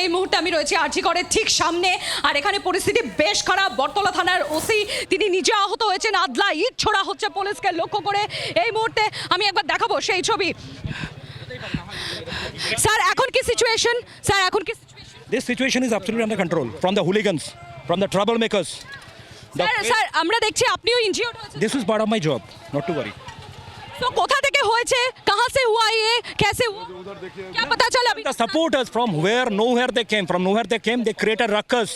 এই মুহূর্তে আমি রয়েছি আরজিকরের ঠিক সামনে। আর এখানে পরিস্থিতি বেশ খারাপ। বটতলা থানার ওসি তিনি নিজে আহত হয়েছেন। আদলা ইট ছোড়া হচ্ছে পুলিশকে লক্ষ্য করে। এই মুহূর্তে আমি একবার দেখাবো সেই ছবি। স্যার এখন কি সিচুয়েশন স্যার এখন কি? This situation is absolutely under control from the hooligans, from the troublemakers. The sir sir আমরা দেখছি আপনিও ইনজিওর্ড হয়েছেন। This is part of my job, not to worry. তো কোথা থেকে হয়েছে কাহা সে হুয়া ये कैसे हुआ क्या पता चला अभी The supporters from where, nowhere they came, from nowhere they came, they created ruckus.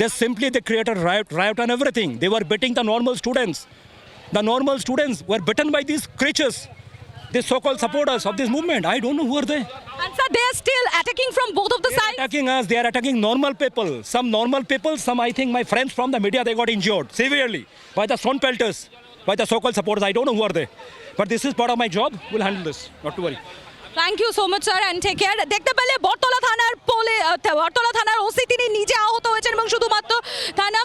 They simply they created riot, riot and everything. They were beating the normal students. The normal students were beaten by these creatures, these so-called supporters of this movement. I don't know who are they. and sir they are still attacking from both of the They are sides attacking us. They are attacking normal people. Some normal people, some I think my friends from the media, they got injured severely by the stone pelters, By the so-called supporters. I don't know who are they. But this is part of my job. We'll handle this. Not to worry. Thank you so much sir and take care দেখতে পেলে বটতলা থানার পোলে বটতলা থানার OC তিনি নিজে আহত হয়েছেন এবং শুধুমাত্র থানা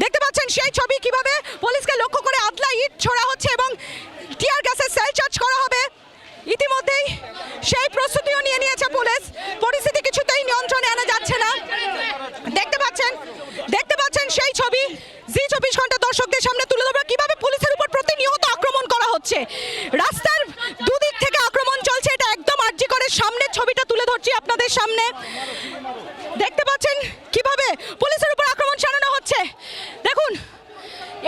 দেখতে পাচ্ছেন সেই ছবি কীভাবে? পুলিশকে লক্ষ্য করে আদলা ইট ছোড়া হচ্ছে এবং টিয়ার গ্যাসের সেল চার্জ করা হবে। ইতিমধ্যেই সেই প্রস্তুতিও নিয়ে নিয়েছে পুলিশ। পরিস্থিতি কিছুতেই নিয়ন্ত্রণে আনা যাচ্ছে না। দেখতে পাচ্ছেন দেখতে পাচ্ছেন সেই ছবি। জি চব্বিশ ঘণ্টা দর্শকদের সামনে তুলে ধরবো। কীভাবে পুলিশের উপর প্রতিনিয়ত আক্রমণ করা হচ্ছে? রাস্তার দুদিক থেকে আক্রমণ চলছে এটা একদম আর্জি করে সামনের ছবিটা তুলে ধরছি আপনাদের সামনে দেখতে পাচ্ছেন কীভাবে পুলিশের উপর আক্রমণ চালানো হচ্ছে দেখুন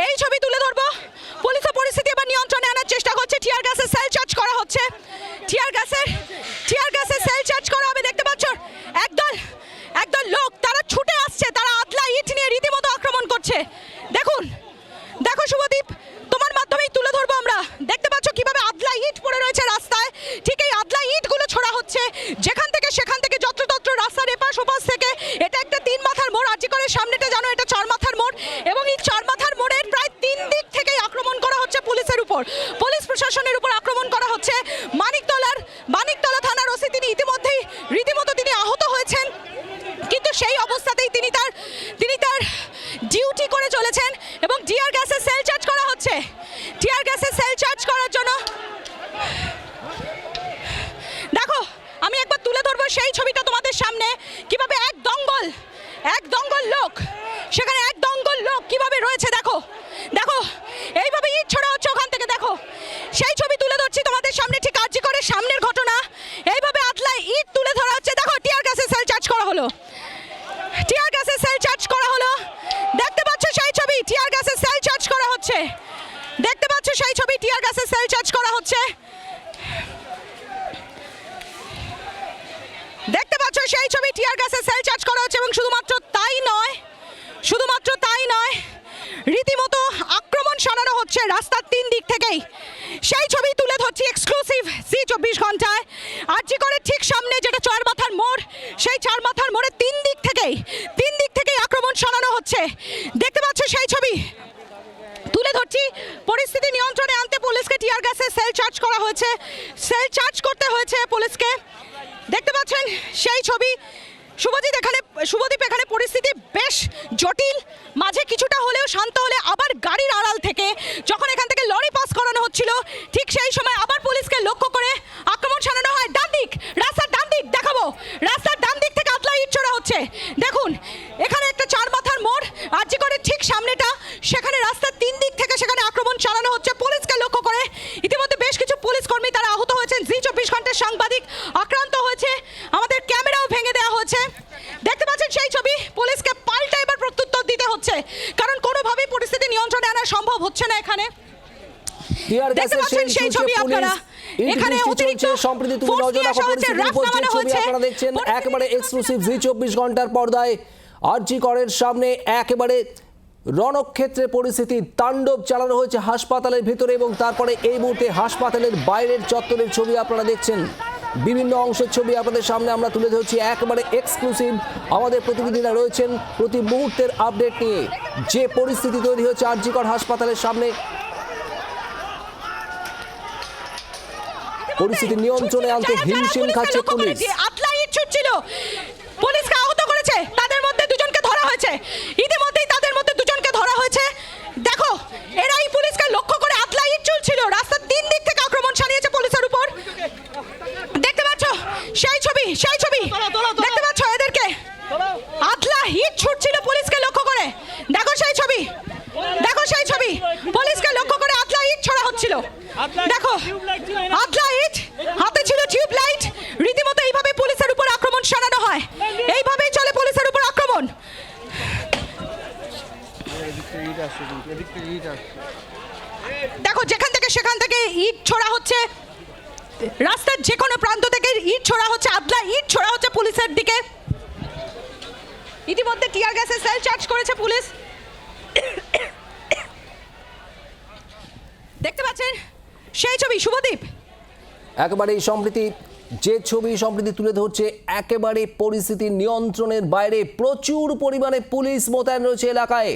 এই ছবি তুলে ধরবো পুলিশের পরিস্থিতি এবার নিয়ন্ত্রণে আনার চেষ্টা করছে টিয়ার গ্যাসের সেল চার্জ করা হচ্ছে টিয়ার গ্যাসের টিয়ার গ্যাসের সেল চার্জ করা হবে দেখতে পাচ্ছ একদল একদল লোক তারা ছুটে আসছে তারা আদলা ইট নিয়ে রীতিমতো আক্রমণ করছে দেখুন দেখো শুভদীপ তোমার মাধ্যমেই তুলে ধরবো আমরা দেখতে পাচ্ছ কীভাবে আদলা ইট পড়ে রয়েছে রাস্তায় ঠিক এই আদলা ইটগুলো ছোড়া হচ্ছে যেখান থেকে সেখান থেকে যত্রতত্র রাস্তার এপাশ ওপাশ থেকে এটা একটা তিন মাথার মোড় আজি করে সামনেটা জানো এটা চার মাথার মোড় এবং এই চার মাথার মোড়ের প্রায় তিন দিক থেকেই আক্রমণ করা হচ্ছে পুলিশের উপর পুলিশ প্রশাসনের উপর আক্রমণ করা হচ্ছে মানিকতলার মানিকতলা থানার ওসি তিনি ইতিমধ্যেই রীতিমতো তিনি আহত হয়েছেন কিন্তু সেই অবস্থাতেই তিনি তার তিনি তার ডিউটি করে চলেছেন এবং টিয়ার গ্যাসের সেল চার্জ করা হচ্ছে। টিয়ার গ্যাসের সেল চার্জ করার জন্য দেখো, আমি একবার তুলে ধরবো সেই ছবিটা তোমাদের সামনে। কীভাবে এক দঙ্গল এক দঙ্গল লোক, সেখানে এক দঙ্গল লোক কীভাবে রয়েছে দেখো দেখো এইভাবে ইট ছড়া হচ্ছে ওখান থেকে দেখো সেই ছবি তুলে ধরছি তোমাদের সামনে ঠিক কার্য করে সামনের ঘটনা এইভাবে আতলায় ইট তুলে ধরা হচ্ছে দেখো টিয়ার গ্যাসের সেল চার্জ করা হলো টিয়ার গ্যাসের সেল চার্জ করা হলো দেখতে পাচ্ছ সেই ছবি টিয়ার গ্যাসের সেল চার্জ করা হচ্ছে দেখতে পাচ্ছ সেই ছবি টিয়ার গ্যাসের সেল চার্জ করা হচ্ছে দেখতে পাচ্ছ সেই ছবি টিয়ার গ্যাসে সেল চার্জ করা হচ্ছে এবং শুধুমাত্র তাই নয় শুধুমাত্র তাই নয়, রীতিমতো আক্রমণ সানানো হচ্ছে রাস্তার তিন দিক থেকেই। সেই ছবি তুলে ধরছি এক্সক্লুসিভ সি চব্বিশ ঘন্টায়। আরজি করে ঠিক সামনে যেটা চার মাথার মোড়, সেই চার মাথার মোড়ে তিন দিক থেকেই, তিন দিক থেকেই আক্রমণ সানানো হচ্ছে। দেখতে পাচ্ছ সেই ছবি। তুলে ধরছি, পরিস্থিতি নিয়ন্ত্রণে আনতে পুলিশকে টিয়ার গ্যাসে সেল চার্জ করা হয়েছে। সেল চার্জ করতে হয়েছে পুলিশকে। দেখতে পাচ্ছেন সেই ছবি। শুভজিৎ এখানে, শুভদীপ এখানে পরিস্থিতি বেশ জটিল। মাঝে কিছুটা হলেও শান্ত হলে আবার গাড়ির আড়াল থেকে যখন এখান থেকে লরি পাস করানো হচ্ছিল, ঠিক সেই সময় আবার পুলিশকে লক্ষ্য করে আক্রমণ সানানো হয় ডান দিক রাস্তার ডান দিক দেখাবো রাস্তার ডান দিক থেকে আতলা ইট ছোড়া হচ্ছে দেখুন এখানে একটা চার মাথার মোড় আর যে করে ঠিক সামনেটা সেখানে রাস্তার তিন দিক থেকে সেখানে আক্রমণ চালানো হচ্ছে পুলিশকে লক্ষ্য করে ইতিমধ্যে বেশ কিছু পুলিশ কর্মী তারা আহত হয়েছেন জি চব্বিশ ঘণ্টার সাংবাদিক আক্রান্ত হয়েছে আমাদের ক্যামেরাও ভেঙে দেওয়া হয়েছে দেখতে পাচ্ছেন সেই ছবি পুলিশকে পাল্টা এবার প্রত্যুত্তর দিতে হচ্ছে কারণ কোনোভাবেই পরিস্থিতি সম্ভব হচ্ছে না এখানে। দেখতে পাচ্ছেন সেই ছবি আপনারা। এখানে অতিরিক্ত সম্প্রতি তুমি নজর রাখো নামানো ছবি আপনারা দেখছেন একেবারে এক্সক্লুসিভ জি চব্বিশ ঘণ্টার পর্দায় আরজি করের সামনে একেবারে রণক্ষেত্রে পরিস্থিতি তাণ্ডব চালানো হয়েছে হাসপাতালের ভিতরে এবং তারপরে এই মুহূর্তে হাসপাতালের বাইরের চত্বরের ছবি আপনারা দেখছেন। বিভিন্ন অংশের ছবি আপনাদের সামনে আমরা তুলে ধরছি। একেবারে এক্সক্লুসিভ আমাদের প্রতিনিধিরা রয়েছেন প্রতি মুহূর্তের আপডেট নিয়ে। যে পরিস্থিতি তৈরি হয়েছে আরজিকর হাসপাতালের সামনে। পরিস্থিতি নিয়ন্ত্রণে আনতে হিমশিম খাচ্ছে পুলিশ। ছুটছিল। পুলিশকে আহত করেছে তাদের মধ্যে দুজনকে ধরা হয়েছে। ইতিমধ্যেই তাদের মধ্যে দুজনকে ধরা হয়েছে। দেখো এরাই পুলিশকে লক্ষ্য করে আতলা ইট চলছিল। রাস্তার তিন দিক থেকে আক্রমণ চালিয়েছে পুলিশের উপর দেখতে পাচ্ছ সেই ছবি সেই ছবি। দেখতে পাচ্ছ এদেরকে? আতলা হিট ছুটছিল পুলিশকে লক্ষ্য করে। দেখো সেই ছবি। দেখো সেই ছবি। পুলিশকে লক্ষ্য করে আতলা ইট ছড়া হচ্ছিল। দেখো আতলা ইট হাতে ছিল টিউব লাইট। রীতিমতো এইভাবে পুলিশের উপর আক্রমণ সানানো হয়। এইভাবেই চলে পুলিশের উপর আক্রমণ। দেখো যেখান থেকে সেখান থেকে ইট ছোড়া হচ্ছে রাস্তার যে কোনো প্রান্ত থেকে ইট ছোড়া হচ্ছে, আদলা ইট ছোড়া হচ্ছে পুলিশের দিকে। ইতিমধ্যে টিয়ার গ্যাসে সেল চার্জ করেছে পুলিশ। দেখতে পাচ্ছেন, সেই ছবি, শুভদীপ। একেবারে এই সম্প্রীতি, যে ছবি সম্প্রীতি তুলে ধরছে, একেবারে পরিস্থিতি নিয়ন্ত্রণের বাইরে প্রচুর পরিমাণে পুলিশ মোতায়েন রয়েছে এলাকায়।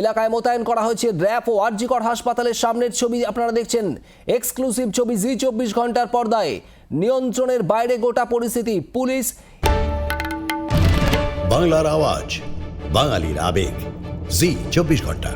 এলাকায় মোতায়েন করা হয়েছে র্যাপ ও আরজিকর হাসপাতালের সামনের ছবি আপনারা দেখছেন। এক্সক্লুসিভ ছবি জি চব্বিশ ঘণ্টার পর্দায়। নিয়ন্ত্রণের বাইরে গোটা পরিস্থিতি, পুলিশ। বাংলার আওয়াজ, বাঙালির আবেগ। জি চব্বিশ ঘণ্টা।